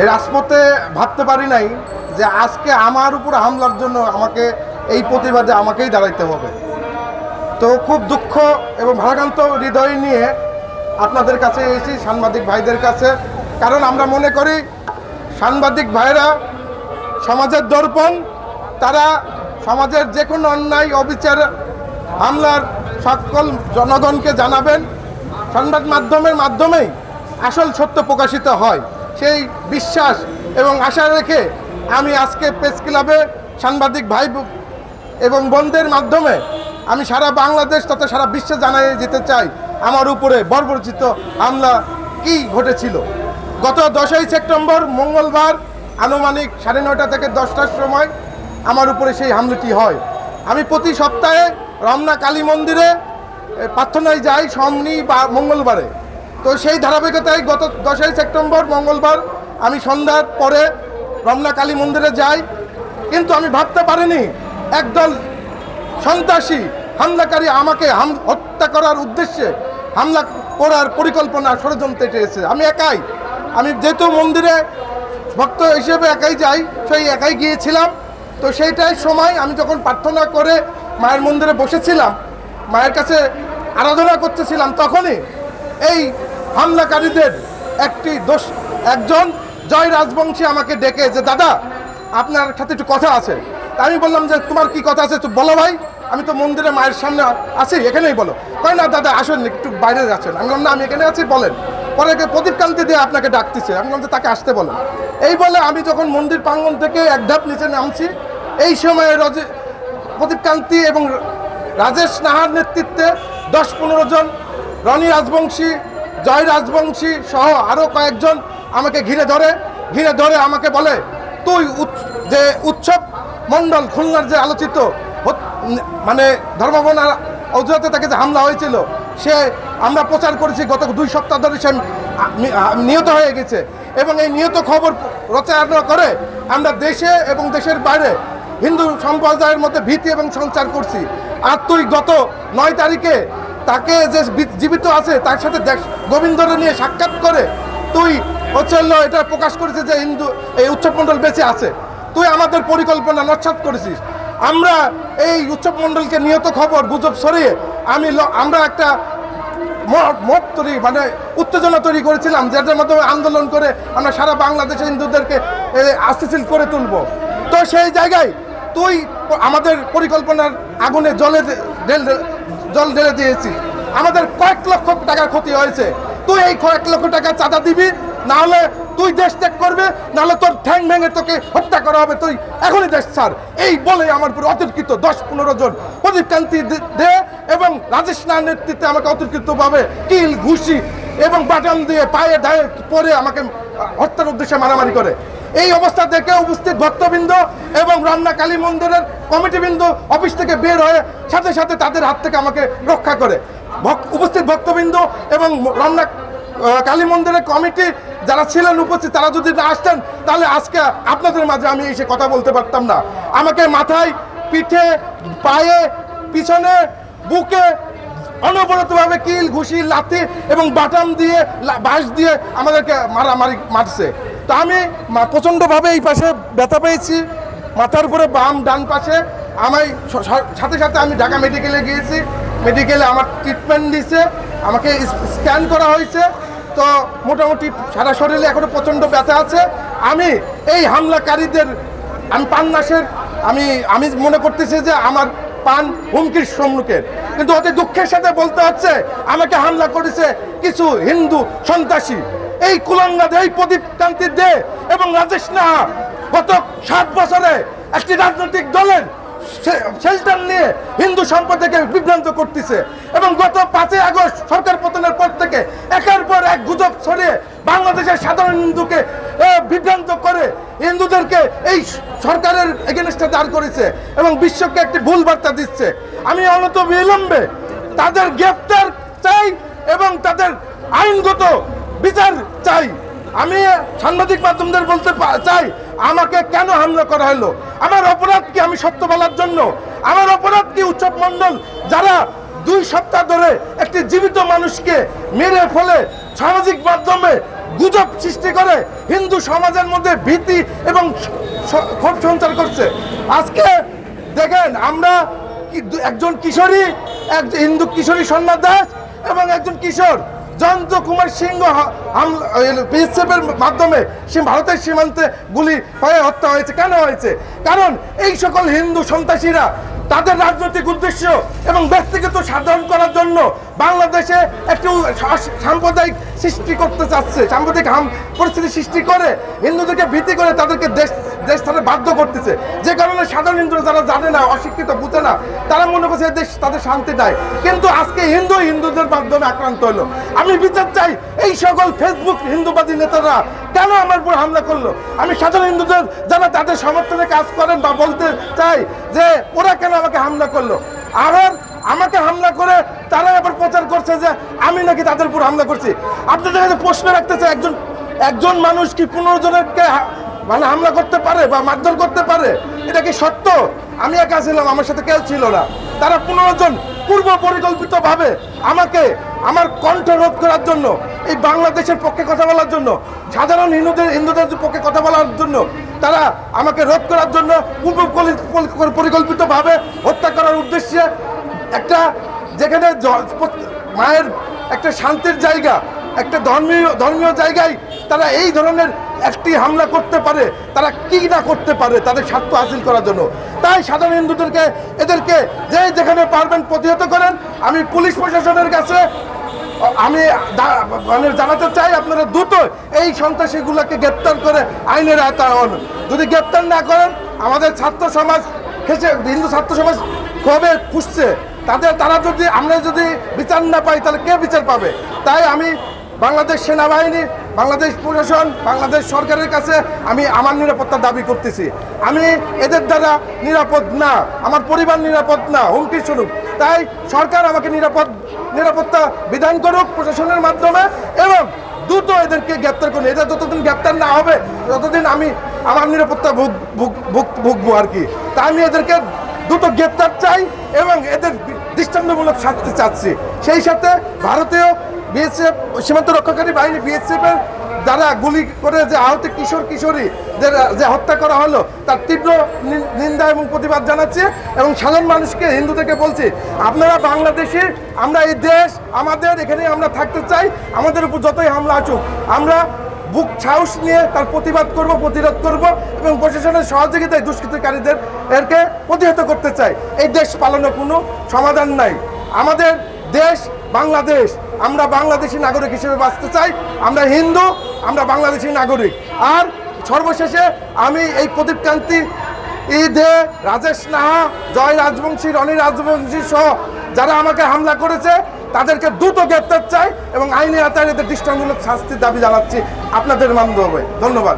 এই রাজপথে ভাবতে পারি নাই যে আজকে আমার উপর হামলার জন্য আমাকে এই প্রতিবাদে আমাকেই দাঁড়াইতে হবে। তো খুব দুঃখ এবং ভারাক্রান্ত হৃদয় নিয়ে আপনাদের কাছে এসেছি, সাংবাদিক ভাইদের কাছে। কারণ আমরা মনে করি, সাংবাদিক ভাইরা সমাজের দর্পণ, তারা সমাজের যে কোনো অন্যায়, অবিচার, হামলার সকল জনগণকে জানাবেন। সংবাদ মাধ্যমের মাধ্যমেই আসল সত্য প্রকাশিত হয়। সেই বিশ্বাস এবং আশা রেখে আমি আজকে প্রেস ক্লাবে সাংবাদিক ভাই এবং বোনদের মাধ্যমে আমি সারা বাংলাদেশ তথা সারা বিশ্বে জানাই যেতে চাই আমার উপরে বর্বরচিত হামলা কি ঘটেছিল। গত দশই সেপ্টেম্বর মঙ্গলবার আনুমানিক সাড়ে নয়টা থেকে দশটার সময় আমার উপরে সেই হামলাটি হয়। আমি প্রতি সপ্তাহে রমনা কালী মন্দিরে প্রার্থনায় যাই সমনি বা মঙ্গলবারে। তো সেই ধারাবাহিকতায় গত দশই সেপ্টেম্বর, মঙ্গলবার আমি সন্ধ্যার পরে রমনা কালী মন্দিরে যাই। কিন্তু আমি ভাবতে পারিনি, একদল সন্ত্রাসী, হামলাকারী আমাকে হত্যা করার উদ্দেশ্যে হামলা করার পরিকল্পনা ষড়যন্ত্র এসেছে। আমি একাই, আমি যেহেতু মন্দিরে ভক্ত হিসেবে একাই যাই, সেই একাই গিয়েছিলাম। তো সেইটাই সময় আমি যখন প্রার্থনা করে মায়ের মন্দিরে বসেছিলাম, মায়ের কাছে আরাধনা করতেছিলাম, তখনই এই হামলাকারীদের একটি দোষ, একজন জয় রাজবংশী আমাকে ডেকে যে, দাদা, আপনার সাথে একটু কথা আছে। আমি বললাম যে, তোমার কি কথা আছে তো বলো ভাই, আমি তো মন্দিরে মায়ের সামনে আছি, এখানেই বলো। তাই না, দাদা, আসেন, একটু বাইরে যাচ্ছেন। আমি বললাম, না, আমি এখানে আছি, বলেন। পরে প্রদীপকান্তি দিয়ে আপনাকে ডাকতেছে। আমি বললাম যে, তাকে আসতে বলেন। এই বলে আমি যখন মন্দির প্রাঙ্গণ থেকে এক ধাপ নিচে নামছি, এই সময় রজে প্রদীপকান্তি এবং রাজেশ নাহার নেতৃত্বে দশ পনেরো জন রনি রাজবংশী জয় রাজবংশী সহ আরও কয়েকজন আমাকে ঘিরে ধরে ঘিরে ধরে আমাকে বলে, তুই যে উৎসব মণ্ডল খুলনার যে আলোচিত মানে ধর্মবনার অজুহাতে তাকে যে হামলা হয়েছিল, সে আমরা প্রচার করেছি গত দুই সপ্তাহ ধরে সে নিহত হয়ে গেছে। এবং এই নিহত খবর রচনা করে আমরা দেশে এবং দেশের বাইরে হিন্দু সম্প্রদায়ের মধ্যে ভীতি এবং সঞ্চার করছি। আর তুই গত নয় তারিখে তাকে যে জীবিত আছে তার সাথে গোবিন্দরে নিয়ে সাক্ষাৎ করে তুই হচ্ছে এটা প্রকাশ করেছে যে হিন্দু এই উৎসব মণ্ডল বেঁচে আছে। তুই আমাদের পরিকল্পনা নস্বাত করেছিস। আমরা এই উৎসব মণ্ডলকে নিহত খবর গুজব সরিয়ে আমি আমরা একটা ম- মত তৈরি মানে উত্তেজনা তৈরি করেছিলাম যেটার মাধ্যমে আন্দোলন করে আমরা সারা বাংলাদেশে হিন্দুদেরকে এ, আস্থিশীল করে তুলব। তো সেই জায়গায় তুই আমাদের পরিকল্পনার আগুনে জলে জল ঢেলে দিয়েছি। আমাদের কয়েক লক্ষ টাকার ক্ষতি হয়েছে। তুই এই কয়েক লক্ষ টাকা চাঁদা দিবি না হলে তুই দেশ ত্যাগ করবে না হলে তোর ঠ্যাং ভেঙে তোকে হত্যা করা হবে। তুই এখনই দেশ ছাড়। এই বলে আমার উপর অতর্কিত দশ পনেরো জন। প্রদীপকান্তি দে- এবং রাজেশ নার নেতৃত্বে আমাকে অতর্কিতভাবে কিল, ঘুষি এবং বাটাম দিয়ে পায়ে দায়ে পরে আমাকে হত্যার উদ্দেশ্যে মারামারি করে। এই অবস্থা দেখে উপস্থিত ভক্তবৃন্দ এবং রান্না কালী মন্দিরের কমিটিবৃন্দ অফিস থেকে বের হয়ে সাথে সাথে তাদের হাত থেকে আমাকে রক্ষা করে। উপস্থিত ভক্তবৃন্দ এবং রান্না কালী মন্দিরের কমিটি যারা ছিলেন উপস্থিত, তারা যদি না আসতেন, তাহলে আজকে আপনাদের মাঝে আমি এসে কথা বলতে পারতাম না। আমাকে মাথায়, পিঠে, পায়ে, পিছনে, বুকে অনবরতভাবে কিল, ঘুষি, লাথি এবং বাটাম দিয়ে বাঁশ দিয়ে আমাদেরকে মারামারি মারছে। তো আমি প্রচণ্ডভাবে এই পাশে ব্যথা পেয়েছি। মাথার উপরে বাম ডান পাশে। আমায় সাথে সাথে আমি ঢাকা মেডিকেলে গিয়েছি। মেডিকেলে আমার ট্রিটমেন্ট দিয়েছে আমাকে স্ক্যান করা হয়েছে। তো মোটামুটি সারা শরীরে এখনও প্রচণ্ড ব্যথা আছে। আমি এই হামলাকারীদের, আমি পান মাসের আমি আমি মনে করতেছি যে আমার পান হুমকির সম্মুখের। কিন্তু অতি দুঃখের সাথে বলতে হচ্ছে, আমাকে হামলা করেছে কিছু হিন্দু সন্ত্রাসী। এই কুলাঙ্গা এই প্রদীপ কান্তি দে এবং রাজেশ নাহা গত ষাট বছরে একটি রাজনৈতিক দলের শেল্টার নিয়ে হিন্দু সম্প্রদায়কে বিভ্রান্ত করতেছে এবং গত পাঁচই আগস্ট সরকার পতনের পর থেকে একের পর এক গুজব ছড়িয়ে বাংলাদেশের সাধারণ হিন্দুকে বিভ্রান্ত করে হিন্দুদেরকে এই সরকারের এগেনস্টে দাঁড় করেছে এবং বিশ্বকে একটি ভুল বার্তা দিচ্ছে। আমি অনত বিলম্বে তাদের গ্রেপ্তার চাই এবং তাদের আইনগত বিচার চাই। আমি সাংবাদিক মাধ্যমদের বলতে চাই, আমাকে কেন হামলা করা হলো? আমার অপরাধ কি আমি সত্য বলার জন্য? আমার অপরাধ কি উৎসব মণ্ডল যারা দুই সপ্তাহ ধরে একটি জীবিত মানুষকে মেরে ফেলে সামাজিক মাধ্যমে গুজব সৃষ্টি করে, হিন্দু সমাজের মধ্যে ভীতি এবং ক্ষোভ সঞ্চার করছে? আজকে দেখেন, আমরা একজন কিশোরী, এক হিন্দু কিশোরী সন্ন্যাস দাস এবং একজন কিশোর। জয়ন্ত কুমার সিংহ বিএসএফের মাধ্যমে ভারতের সীমান্তে গুলি হয়ে হত্যা হয়েছে। কেন হয়েছে? কারণ এই সকল হিন্দু সন্ত্রাসীরা তাদের রাজনৈতিক উদ্দেশ্য এবং ব্যক্তিগত সাধারণ করার জন্য বাংলাদেশে একটু সাম্প্রদায়িক সৃষ্টি করতে চাচ্ছে, সাম্প্রদায়িক হাম পরিস্থিতি সৃষ্টি করে, হিন্দুদেরকে ভীতি করে তাদেরকে দেশ দেশ ছাড়তে বাধ্য করতেছে। যে কারণে সাধারণ হিন্দুরা যারা জানে না, অশিক্ষিত, বুঝে না, তারা মনে করছে দেশ তাদের শান্তি দেয় কিন্তু আজকে হিন্দু হিন্দুদের মাধ্যমে আক্রান্ত হলো। আমি বিচার চাই, এই সকল ফেসবুক হিন্দুবাদী নেতারা কেন আমার উপর হামলা করল? আমি সাধারণ হিন্দুদের যারা তাদের সমর্থনে কাজ করেন বা বলতে চাই যে ওরা কেন আমাকে হামলা করল? আবার আমাকে হামলা করে তারা আবার প্রচার করছে যে আমি নাকি তাদের উপর হামলা করছি। আপনাদের কাছে প্রশ্ন রাখতেছে, একজন একজন মানুষ কি পনেরো জনেরকে মানে হামলা করতে পারে বা মারধর করতে পারে? এটা কি সত্য? আমি একা ছিলাম, আমার সাথে কেউ ছিল না। তারা পনেরো জন পূর্ব পরিকল্পিত ভাবে আমাকে, আমার কণ্ঠ রোধ করার জন্য, এই বাংলাদেশের পক্ষে কথা বলার জন্য, সাধারণ হিন্দুদের হিন্দুদের পক্ষে কথা বলার জন্য তারা আমাকে রোধ করার জন্য পূর্ব পরিকল্পিত ভাবে হত্যা করার উদ্দেশ্যে একটা যেখানে মায়ের একটা শান্তির জায়গা, একটা ধর্মীয় ধর্মীয় জায়গায় তারা এই ধরনের একটি হামলা করতে পারে, তারা কি না করতে পারে তাদের স্বার্থ হাসিল করার জন্য। তাই সাধারণ হিন্দুদেরকে, এদেরকে যে যেখানে পারবেন প্রতিহত করেন। আমি পুলিশ প্রশাসনের কাছে আমি মানে জানাতে চাই আপনারা দ্রুত এই সন্ত্রাসীগুলোকে গ্রেপ্তার করে আইনের আয়তায় আনুন। যদি গ্রেপ্তার না করেন, আমাদের ছাত্র সমাজ খেসে হিন্দু ছাত্র সমাজ কবে খুঁজছে তাদের তারা যদি আমরা যদি বিচার না পাই, তাহলে কে বিচার পাবে? তাই আমি বাংলাদেশ সেনাবাহিনী বাংলাদেশ প্রশাসন, বাংলাদেশ সরকারের কাছে আমি আমার নিরাপত্তা দাবি করতেছি। আমি এদের দ্বারা নিরাপদ না, আমার পরিবার নিরাপদ না, হুমকি স্বরূপ। তাই সরকার আমাকে নিরাপদ, নিরাপত্তা বিধান করুক প্রশাসনের মাধ্যমে এবং দ্রুত এদেরকে গ্রেপ্তার করুন। এদের যতদিন গ্রেপ্তার না হবে, ততদিন আমি আমার নিরাপত্তা ভুগ, ভুগ- ভুগ- ভুগবো আর কি। তাই আমি এদেরকে দ্রুত গ্রেপ্তার চাই এবং এদের দৃষ্টান্তমূলক শাস্তি চাচ্ছি। সেই সাথে ভারতীয় বিএসএফ, সীমান্ত রক্ষাকারী বাহিনী বিএসএফ এর দ্বারা গুলি করে যে আহত কিশোর কিশোরী যে হত্যা করা হলো, তার তীব্র নিন্দা এবং প্রতিবাদ জানাচ্ছি এবং সাধারণ মানুষকে, হিন্দুদেরকে বলছি, আপনারা বাংলাদেশি, আমরা এই দেশ, আমাদের এখানে আমরা থাকতে চাই, আমাদের উপর যতই হামলা আসুক, আমরা বুক সাহস নিয়ে তার প্রতিবাদ করব, প্রতিরোধ করব এবং প্রশাসনের সহযোগিতায় দুষ্কৃতকারীদের এরকে প্রতিহত করতে চাই। এই দেশ পালনের কোনো সমাধান নাই। আমাদের দেশ, বাংলাদেশ আমরা বাংলাদেশি নাগরিক হিসেবে বাঁচতে চাই, আমরা হিন্দু, আমরা বাংলাদেশি নাগরিক। আর সর্বশেষে আমি এই প্রদীপ কান্তি ঈদে রাজেশ নাহা, জয় রাজবংশী, রনি রাজবংশী সহ যারা আমাকে হামলা করেছে, তাদেরকে দ্রুত গ্রেপ্তার চাই এবং আইনি আতায় এদের দৃষ্টান্তমূলক শাস্তির দাবি জানাচ্ছি। আপনাদের মাধ্যমে ধন্যবাদ।